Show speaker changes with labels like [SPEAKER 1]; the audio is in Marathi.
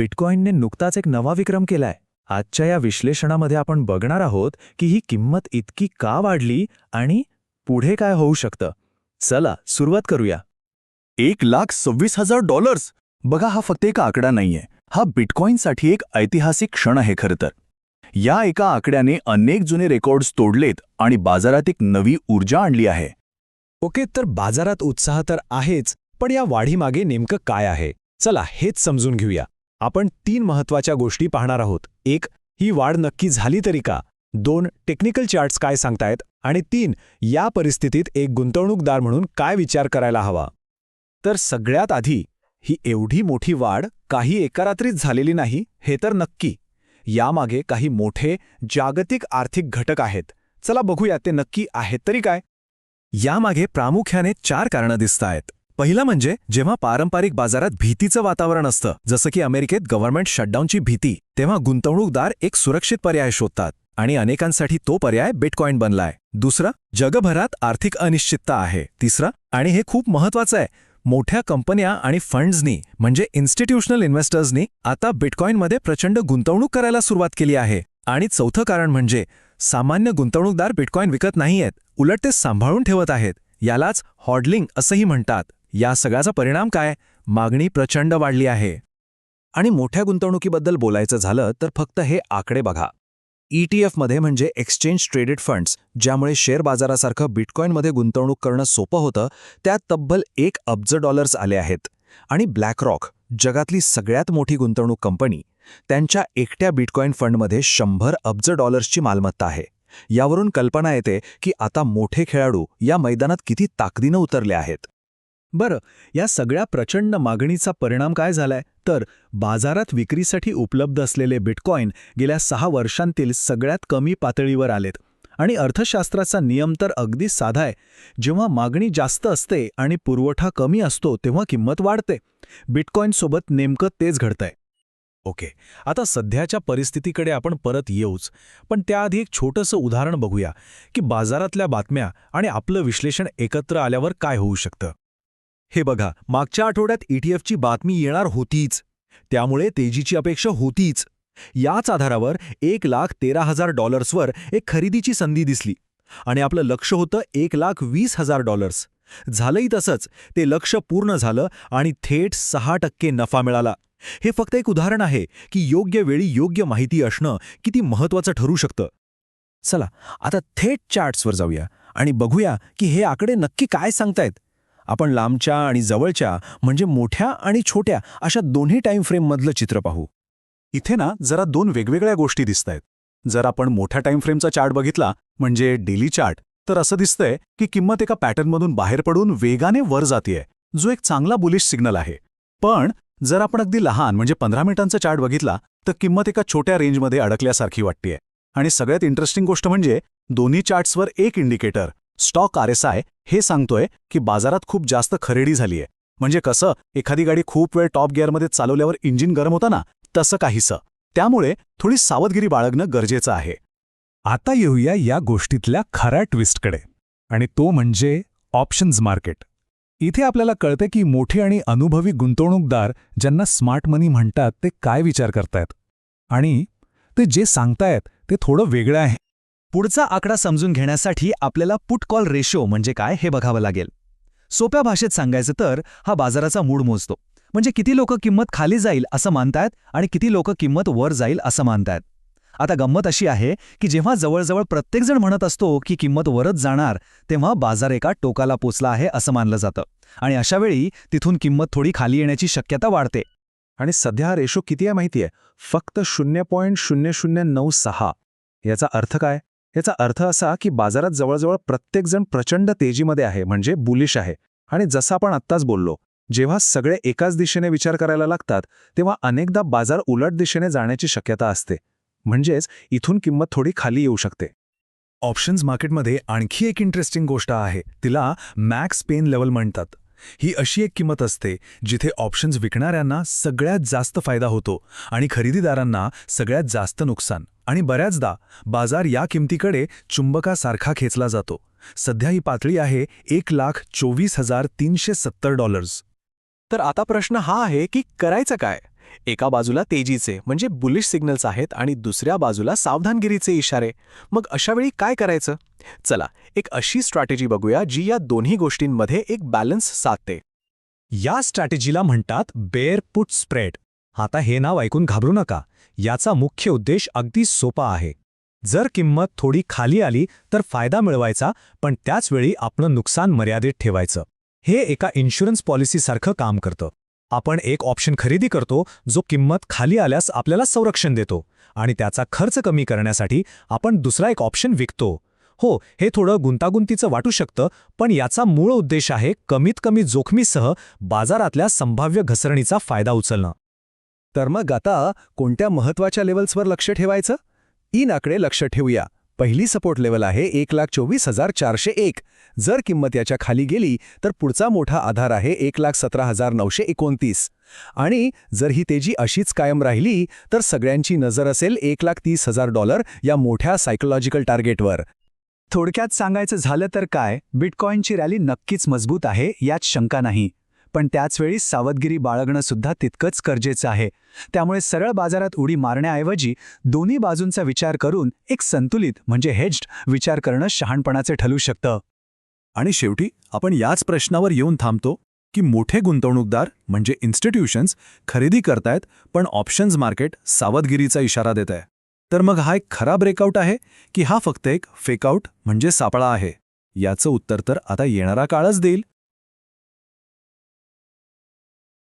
[SPEAKER 1] बिटकॉईनने नुकताच एक नवा विक्रम केलाय. आजच्या या विश्लेषणामध्ये आपण बघणार आहोत की ही किंमत इतकी का वाढली आणि पुढे काय होऊ शकतं. चला सुरुवात करूया.
[SPEAKER 2] एक लाख सव्वीस हजार डॉलर्स! बघा हा फक्त एक आकडा नाहीये. हा बिटकॉईनसाठी एक ऐतिहासिक क्षण आहे खरं तर. या एका आकड्याने अनेक जुने रेकॉर्ड्स तोडलेत आणि बाजारात एक नवी ऊर्जा आणली आहे.
[SPEAKER 3] ओके तर बाजारात उत्साह तर आहेच पण या वाढीमागे नेमकं काय आहे? चला हेच समजून घेऊया. आपण तीन महत्त्वाच्या गोष्टी पाहणार आहोत. एक ही वाढ नक्की झाली तरी का? दोन टेक्निकल चार्ट्स काय सांगतायत? आणि तीन या परिस्थितीत एक गुंतवणूकदार म्हणून काय विचार करायला हवा? तर सगळ्यात आधी ही एवढी मोठी वाढ काही एका रात्रीच झालेली नाही हे तर नक्की. यामागे काही मोठे जागतिक आर्थिक घटक आहेत. चला बघूया ते नक्की आहेत तरी काय?
[SPEAKER 1] यामागे प्रामुख्याने चार कारणं दिसतायत. पहिलं म्हणजे जेव्हा पारंपरिक बाजारात भीतीचं वातावरण असतं जसं की अमेरिकेत गव्हर्नमेंट शटडाऊनची भीती तेव्हा गुंतवणूकदार एक सुरक्षित पर्याय शोधतात आणि अनेकांसाठी तो पर्याय बिटकॉईन बनलाय. दुसरा जगभरात आर्थिक अनिश्चितता आहे. तिसरं आणि हे खूप महत्वाचं आहे मोठ्या कंपन्या आणि फंड्सनी म्हणजे इन्स्टिट्यूशनल इन्व्हेस्टर्सनी आता बिटकॉईनमध्ये प्रचंड गुंतवणूक करायला सुरुवात केली आहे. आणि चौथं कारण म्हणजे सामान्य गुंतवणूकदार बिटकॉईन विकत नाहीयेत उलट ते सांभाळून ठेवत आहेत. यालाच हॉडलिंग असंही म्हणतात. या सगळ्याचा परिणाम काय? मागणी प्रचंड वाढली आहे.
[SPEAKER 3] आणि मोठ्या गुंतवणुकीबद्दल बोलायचं झालं तर फक्त हे आकडे बघा. ईटीएफमध्ये म्हणजे एक्सचेंज ट्रेडेड फंड्स ज्यामुळे शेअर बाजारासारखं बिटकॉईनमध्ये गुंतवणूक करणं सोपं होतं त्यात तब्बल एक अब्ज डॉलर्स आले आहेत. आणि ब्लॅकरॉक जगातली सगळ्यात मोठी गुंतवणूक कंपनी त्यांच्या एकट्या बिटकॉईन फंडमध्ये शंभर अब्ज डॉलर्सची मालमत्ता आहे. यावरून कल्पना येते की आता मोठे खेळाडू या मैदानात किती ताकदीनं उतरले आहेत. बरं या सगळ्या प्रचंड मागणीचा परिणाम काय झालाय? तर बाजारात विक्रीसाठी उपलब्ध असलेले बिटकॉईन गेल्या सहा वर्षांतील सगळ्यात कमी पातळीवर आलेत. आणि अर्थशास्त्राचा नियम तर अगदी साधा आहे. जेव्हा मागणी जास्त असते आणि पुरवठा कमी असतो तेव्हा किंमत वाढते. बिटकॉईनसोबत नेमकं तेच घडतंय. ओके आता सध्याच्या परिस्थितीकडे आपण परत येऊच. पण त्याआधी एक छोटंसं उदाहरण बघूया की बाजारातल्या बातम्या आणि आपलं विश्लेषण एकत्र आल्यावर काय होऊ शकतं? हे बघा मागच्या आठवड्यात ईटीएफची बातमी येणार होतीच. त्यामुळे तेजीची अपेक्षा होतीच. याच आधारावर एक लाख तेरा हजार डॉलर्सवर एक खरेदीची संधी दिसली. आणि आपलं लक्ष होतं एक लाख वीस हजार डॉलर्स. झालंही तसंच ते लक्ष पूर्ण झालं आणि थेट सहा टक्के नफा मिळाला. हे फक्त एक उदाहरण आहे की योग्य वेळी योग्य माहिती असणं किती महत्वाचं ठरू शकतं. चला आता थेट चार्ट्सवर जाऊया आणि बघूया की हे आकडे नक्की काय सांगतायत. आपण लांबच्या आणि जवळच्या म्हणजे मोठ्या आणि छोट्या अशा दोन्ही टाईमफ्रेममधलं चित्र पाहू.
[SPEAKER 2] इथे ना जरा दोन वेगवेगळ्या गोष्टी दिसतायत. जर आपण मोठ्या टाइम फ्रेमचा चार्ट बघितला म्हणजे डेली चार्ट तर असं दिसतंय की किंमत एका पॅटर्नमधून बाहेर पडून वेगाने वर जातीये जो एक चांगला बुलिश सिग्नल आहे. पण जर आपण अगदी लहान म्हणजे पंधरा मिनिटांचा चार्ट बघितला तर किंमत एका छोट्या रेंजमध्ये अडकल्यासारखी वाटतेय. आणि सगळ्यात इंटरेस्टिंग गोष्ट म्हणजे दोन्ही चार्ट्सवर एक indicator stock R S I हे सांगतोय की बाजारात खूप जास्त खरेदी झालीय. म्हणजे कसं एखादी गाडी खूप वेळ टॉप गिअरमध्ये चालवल्यावर इंजिन गरम होता ना तसं काहीसं. त्यामुळे थोडी सावधगिरी बाळगणं गरजेचं आहे.
[SPEAKER 3] आता येऊया या गोष्टीतल्या खऱ्या ट्विस्टकडे. आणि तो म्हणजे ऑप्शन्स मार्केट. इथे आपल्याला कळते की मोठे आणि अनुभवी गुंतवणूकदार ज्यांना स्मार्ट मनी म्हणतात ते काय विचार करतायत. आणि ते जे सांगतायत ते थोडं वेगळं आहे.
[SPEAKER 4] पुढचा आकडा समजून घेण्यासाठी आपल्याला पुट कॉल रेशो म्हणजे काय हे बघावं लागेल. सोप्या भाषेत सांगायचं तर हा बाजाराचा मूड मोजतो. म्हणजे किती लोक किंमत खाली जाईल असं मानतायत आणि किती लोक किंमत वर जाईल असं मानतायत. आता गंमत अशी आहे की जेव्हा जवळजवळ प्रत्येकजण म्हणत असतो की किंमत वरच जाणार तेव्हा बाजार एका टोकाला पोचला आहे असं मानलं जातं. आणि अशावेळी तिथून किंमत थोडी खाली येण्याची शक्यता वाढते.
[SPEAKER 3] आणि सध्या हा रेशो किती आहे माहिती आहे? फक्त शून्य पॉईंट शून्य शून्य नऊ सहा. याचा अर्थ काय? याचा अर्थ असा की बाजारात जवळजवळ प्रत्येकजण प्रचंड तेजीमध्ये आहे म्हणजे बुलिश आहे. आणि जसं आपण आत्ताच बोललो जेव्हा सगळे एकाच दिशेने विचार करायला लागतात तेव्हा अनेकदा बाजार उलट दिशेने जाण्याची शक्यता असते. म्हणजेच इथून किंमत थोडी खाली येऊ शकते. ऑप्शन्स मार्केटमध्ये आणखी एक इंटरेस्टिंग गोष्ट आहे. तिला मॅक्स पेन लेवल म्हणतात. ही अशी एक किंमत असते जिथे ऑप्शन्स विकणाऱ्यांना सगळ्यात जास्त फायदा होतो आणि खरेदीदारांना सगळ्यात जास्त नुकसान. आणि बऱ्याचदा बाजार या किमतीकडे चुंबकासारखा खेचला जातो. सध्या ही पातळी आहे एक लाख चोवीस हजार तीनशे सत्तर डॉलर्स
[SPEAKER 4] तर आता प्रश्न हा आहे की करायचं काय?
[SPEAKER 2] एका बाजूला तेजीचे म्हणजे बुलिश सिग्नल्स आहेत आणि दुसऱ्या बाजूला सावधानगिरीचे इशारे. मग अशावेळी काय करायचं? चला एक अशी स्ट्रॅटेजी बघूया जी या दोन्ही गोष्टींमध्ये एक बॅलन्स साधते.
[SPEAKER 3] या स्ट्रॅटेजीला म्हणतात बेअर पुट स्प्रेड आता हे नाव ऐकून घाबरू नका. याचा मुख्य उद्देश अगदी सोपा आहे. जर किंमत थोडी खाली आली तर फायदा मिळवायचा पण त्याचवेळी आपलं नुकसान मर्यादित ठेवायचं. हे एका इन्शुरन्स पॉलिसीसारखं काम करतं. आपण एक ऑप्शन खरेदी करतो जो किंमत खाली आल्यास आपल्याला संरक्षण देतो आणि त्याचा खर्च कमी करण्यासाठी आपण दुसरा एक ऑप्शन विकतो. हो हे थोडं गुंतागुंतीचं वाटू शकतं पण याचा मूळ उद्देश आहे कमीत कमी जोखमीसह बाजारातल्या संभाव्य घसरणीचा फायदा उचलणं.
[SPEAKER 1] तर मग आता कोणत्या महत्त्वाच्या लेवल्सवर लक्ष ठेवायचं? इन आकडे लक्ष ठेवूया. पहिली सपोर्ट लेवल आहे एक लाख चोवीस हजार चारशे एक. जर किंमत याच्या खाली गेली तर पुढचा मोठा आधार आहे एक लाख सतरा हजार नऊशे एकोणतीस. आणि जर ही तेजी अशीच कायम राहिली तर सगळ्यांची नजर असेल एक लाख तीस हजार डॉलर या मोठ्या सायकोलॉजिकल टार्गेटवर
[SPEAKER 5] थोडक्यात सांगायचं झालं तर काय बिटकॉईनची रॅली नक्कीच मजबूत आहे यात शंका नाही. पण त्याचवेळी सावधगिरी बाळगणं सुद्धा तितकंच गरजेचं आहे. त्यामुळे सरळ बाजारात उडी मारण्याऐवजी दोन्ही बाजूंचा विचार करून एक संतुलित म्हणजे हेज्ड विचार करणं शहाणपणाचे ठरू शकतं.
[SPEAKER 2] आणि शेवटी आपण याच प्रश्नावर येऊन थांबतो की मोठे गुंतवणूकदार म्हणजे इन्स्टिट्यूशन्स खरेदी करतायत पण ऑप्शन्स मार्केट सावधगिरीचा इशारा देत आहे तर मग हा एक खरा ब्रेकआउट आहे की हा फक्त एक फेकआउट म्हणजे सापळा आहे? याचं उत्तर तर आता येणारा काळच देईल.